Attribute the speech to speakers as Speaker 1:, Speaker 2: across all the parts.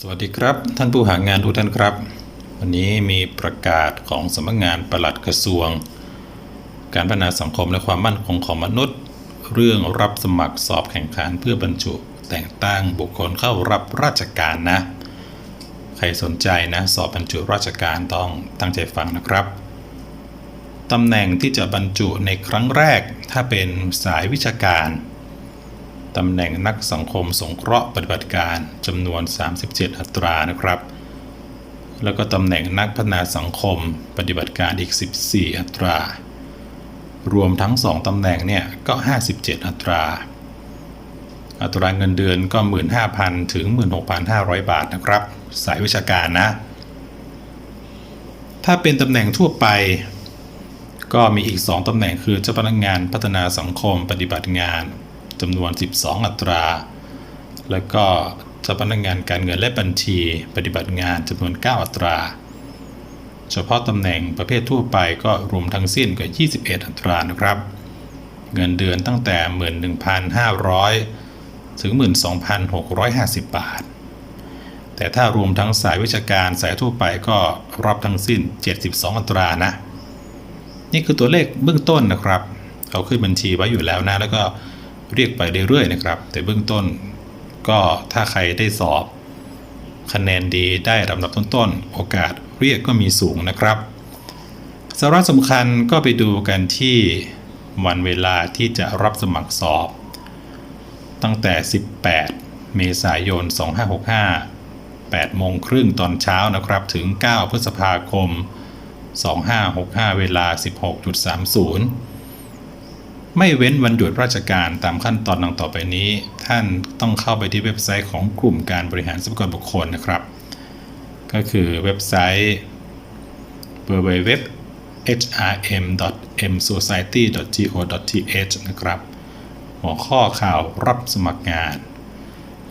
Speaker 1: สวัสดีครับ ท่านผู้หางานทุกท่านครับ วันนี้มีประกาศของสำนักงานปลัดกระทรวง การพัฒนาสังคมและความมั่นคงของมนุษย์ เรื่องรับสมัครสอบแข่งขันเพื่อบรรจุแต่งตั้งบุคคลเข้ารับราชการนะ ใครสนใจนะ สอบบรรจุราชการต้องตั้งใจฟังนะครับตำแหน่งที่จะบรรจุในครั้งแรกถ้าเป็นสายวิชาการ ตำแหน่งนักสังคมสงเคราะห์ปฏิบัติการจำนวน 37 อัตรานะครับ แล้วก็ตำแหน่งนักพัฒนาสังคมปฏิบัติการอีก 14 อัตรา รวมทั้ง 2ตำแหน่งเนี่ยก็ 57 อัตรา อัตราเงินเดือนก็ 15,000 ถึง 16,500 บาทนะครับ สายวิชาการนะ ถ้าเป็นตำแหน่งทั่วไปก็มีอีก 2ตำแหน่งคือเจ้าพนักงานพัฒนาสังคมปฏิบัติงาน จำนวน 12 อัตรา แล้วก็เจ้าพนักงานการเงินและบัญชี ปฏิบัติงานจำนวน 9 อัตรา เฉพาะตำแหน่งประเภททั่วไปก็รวมทั้งสิ้นก็21 อัตรานะครับ เงินเดือนตั้งแต่ 11,500 ถึง 12,650 บาท แต่ถ้ารวมทั้งสายวิชาการสายทั่วไปก็รับทั้งสิ้น 72 อัตรานะ นี่คือตัวเลขเบื้องต้นนะครับเขาขึ้นบัญชีไว้อยู่แล้วนะแล้วก็ เรียกไปเรื่อยๆนะครับ แต่เบื้องต้นก็ถ้าใครได้สอบ คะแนนดีได้ลำดับต้นๆ โอกาสเรียกก็มีสูงนะครับสาระสำคัญก็ไปดูกันที่วันเวลาที่จะรับสมัครสอบ ตั้งแต่ 18 เมษายน 2565 8โมงครึ่งตอนเช้านะครับ ถึง 9 พฤษภาคม 2565 เวลา 16.30 ไม่เว้นวันหยุดราชการตามขั้นตอนดังต่อไปนี้ ท่านต้องเข้าไปที่เว็บไซต์ของกลุ่มการบริหารทรัพยากรบุคคลนะครับ ก็คือเว็บไซต์ www hrm.msociety.go.th นะครับ หัวข้อข่าวรับสมัครงาน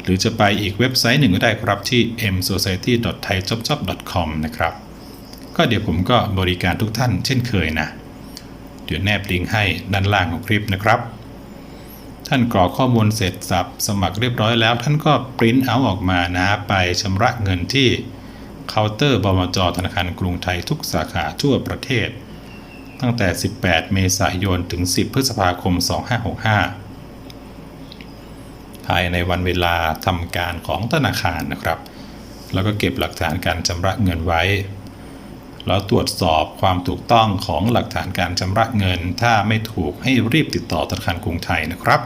Speaker 1: หรือจะไปอีกเว็บไซต์หนึ่งก็ได้ครับที่ msociety.thaijobjob.com นะครับ ก็เดี๋ยวผมก็บริการทุกท่านเช่นเคยนะ เดี๋ยวแนบลิงก์ให้ด้านล่างของคลิปนะครับ ท่านกรอกข้อมูลเสร็จสับสมัครเรียบร้อยแล้ว ท่านก็ปริ้นเอาออกมานะไปชำระเงินที่เคาน์เตอร์บมจธนาคารกรุงไทยทุกสาขาทั่วประเทศ ตั้งแต่ 18 เมษายนถึง 10 พฤษภาคม 2565 ภายในวันเวลาทำการของธนาคารนะครับ แล้วก็เก็บหลักฐานการชำระเงินไว้ แล้วตรวจสอบความถูกต้องของหลักฐานการชำระเงิน ถ้าไม่ถูกให้รีบติดต่อธนาคารกรุงไทยนะครับ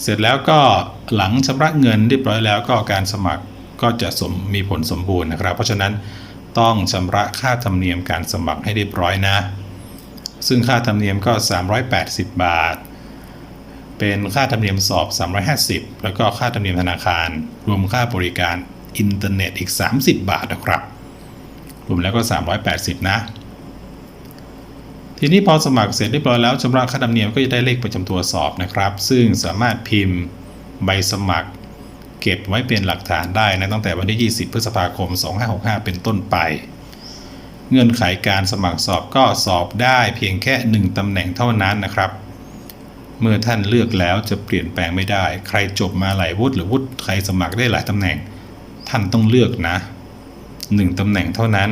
Speaker 1: เสร็จแล้วก็หลังชำระเงินเรียบร้อยแล้วก็การสมัครก็จะสมมีผลสมบูรณ์นะครับ เพราะฉะนั้นต้องชำระค่าธรรมเนียมการสมัครให้เรียบร้อยนะ ซึ่งค่าธรรมเนียมก็ 380 บาท เป็นค่าธรรมเนียมสอบ 350 แล้วก็ค่าธรรมเนียมธนาคาร รวมค่าบริการอินเทอร์เน็ตอีก 30 บาทนะครับ รวมแล้วก็ 380 นะ ทีนี้พอสมัครเสร็จเรียบร้อยแล้วชำระค่าธรรมเนียมก็จะได้เลขประจำตัวสอบนะครับ ซึ่งสามารถพิมพ์ใบสมัคร เก็บไว้เป็นหลักฐานได้นะตั้งแต่วันที่ 20 พฤษภาคม 2565 เป็นต้นไป เงื่อนไขการสมัครสอบก็สอบได้เพียงแค่ 1ตำแหน่งเท่านั้นนะครับเมื่อท่านเลือกแล้วจะเปลี่ยนแปลงไม่ได้ ใครจบมาหลายวุฒิหรือวุฒิใครสมัครได้หลายตำแหน่ง ท่านต้องเลือกนะ 1ตำแหน่งเท่านั้น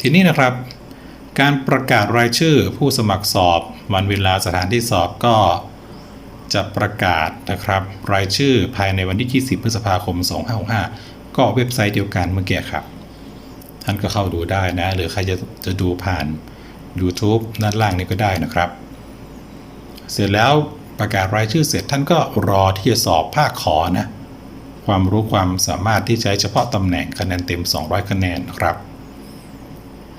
Speaker 1: ทีนี้นะครับ การประกาศรายชื่อผู้สมัครสอบ วันเวลาสถานที่สอบก็จะประกาศนะครับ รายชื่อภายในวันที่ 20 พฤษภาคม 2565 ก็เว็บไซต์เดียวกันเมื่อกี้ครับ ท่านก็เข้าดูได้นะ หรือใครจะจะดูผ่าน YouTube ด้านล่างนี้ก็ได้นะครับ เสร็จแล้วประกาศรายชื่อเสร็จท่านก็รอที่จะสอบภาคขอนะ ความรู้ความสามารถที่ใช้เฉพาะตำแหน่งคะแนนเต็ม 200 คะแนนครับ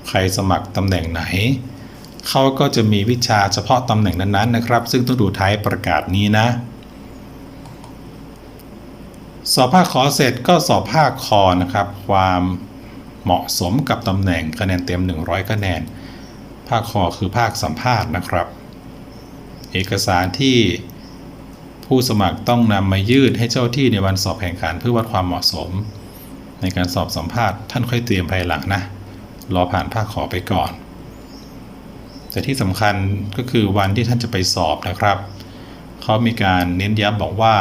Speaker 1: ใครสมัครตำแหน่งไหนเขาก็จะมีวิชาเฉพาะตำแหน่งนั้นๆนะครับ ซึ่งต้องดูท้ายประกาศนี้นะ สอบภาคขอเสร็จก็สอบภาคคอนะครับ ความเหมาะสมกับตำแหน่งคะแนนเต็ม 100 คะแนน ภาคคอคือภาคสัมภาษณ์นะครับ เอกสารที่ ผู้สมัครต้องนำมายื่นให้เจ้าที่ในวันสอบแข่งขันเพื่อวัดความเหมาะสม ในการสอบสัมภาษณ์ท่านค่อยเตรียมภายหลังนะ รอผ่านภาคขอไปก่อน แต่ที่สำคัญก็คือวันที่ท่านจะไปสอบนะครับ เขามีการเน้นย้ำบอกว่า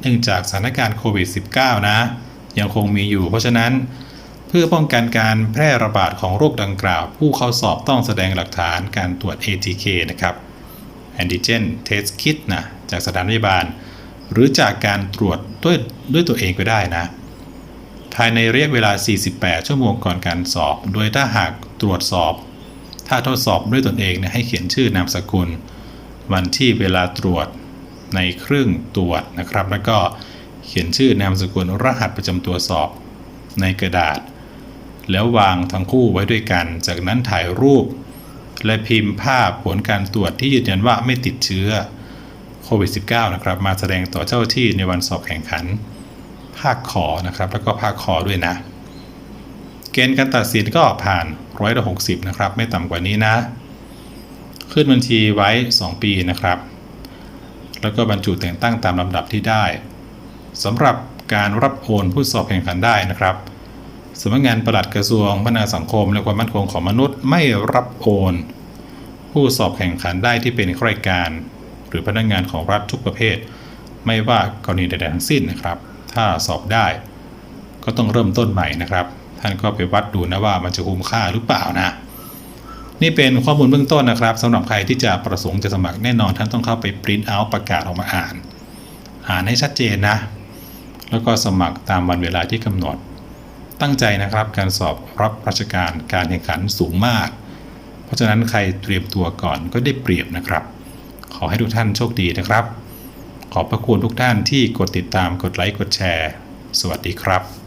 Speaker 1: เนื่องจากสถานการณ์โควิด -19 นะ ยังคงมีอยู่ เพราะฉะนั้นเพื่อป้องกันการแพร่ระบาดของโรคดังกล่าว ผู้เข้าสอบต้องแสดงหลักฐานการตรวจ ATK นะครับ Antigen Test Kit นะ จากสถานพยาบาล หรือจากการตรวจด้วยด้วยตัวเองก็ได้นะ ภายในระยะเวลา 48 ชั่วโมงก่อนการสอบ โดยถ้าหากตรวจสอบ ถ้าทดสอบด้วยตนเองเนี่ยให้เขียนชื่อนามสกุล วันที่เวลาตรวจในเครื่องตรวจนะครับ แล้วก็เขียนชื่อนามสกุลรหัสประจำตัวสอบในกระดาษ แล้ววางทั้งคู่ไว้ด้วยกัน จากนั้นถ่ายรูป และพิมพ์ภาพผลการตรวจที่ยืนยันว่าไม่ติดเชื้อ โควิด -19 นะครับมาแสดงต่อเจ้าที่ในวันสอบแข่งขัน ภาคขอนะครับ แล้วก็ภาคคอด้วยนะ เกณฑ์การตัดสินก็ผ่านร้อยละหกสิบนะครับ ไม่ต่ำกว่านี้นะ ขึ้นบัญชีไว้ 2 ปีนะครับ แล้วก็บรรจุแต่งตั้งตามลำดับที่ได้สำหรับการรับโอนผู้สอบแข่งขันได้นะครับสำนักงานปลัดกระทรวงพัฒนาสังคม และความมั่นคงของมนุษย์ไม่รับโอน ผู้สอบแข่งขันได้ที่เป็นข้าราชการ รือพนักงานของรัฐทุกประเภท ไม่ว่ากรณีใดๆทั้งสิ้นนะครับ ถ้าสอบได้ ก็ต้องเริ่มต้นใหม่นะครับ ท่านก็ไปวัดดูนะว่ามันจะคุ้มค่าหรือเปล่านะ นี่เป็นข้อมูลเบื้องต้นนะครับสำหรับใครที่จะประสงค์จะสมัครแน่นอนท่านต้องเข้าไปปริ้นเอาประกาศออกมาอ่าน อ่านให้ชัดเจนนะ แล้วก็สมัครตามวันเวลาที่กำหนด ตั้งใจนะครับการสอบรับราชการการแข่งขันสูงมากเพราะฉะนั้นใครเตรียมตัวก่อนก็ได้เปรียบนะครับ ขอให้ทุกท่านโชคดีนะครับ ขอบพระคุณทุกท่านที่กดติดตามกดไลค์กดแชร์ สวัสดีครับ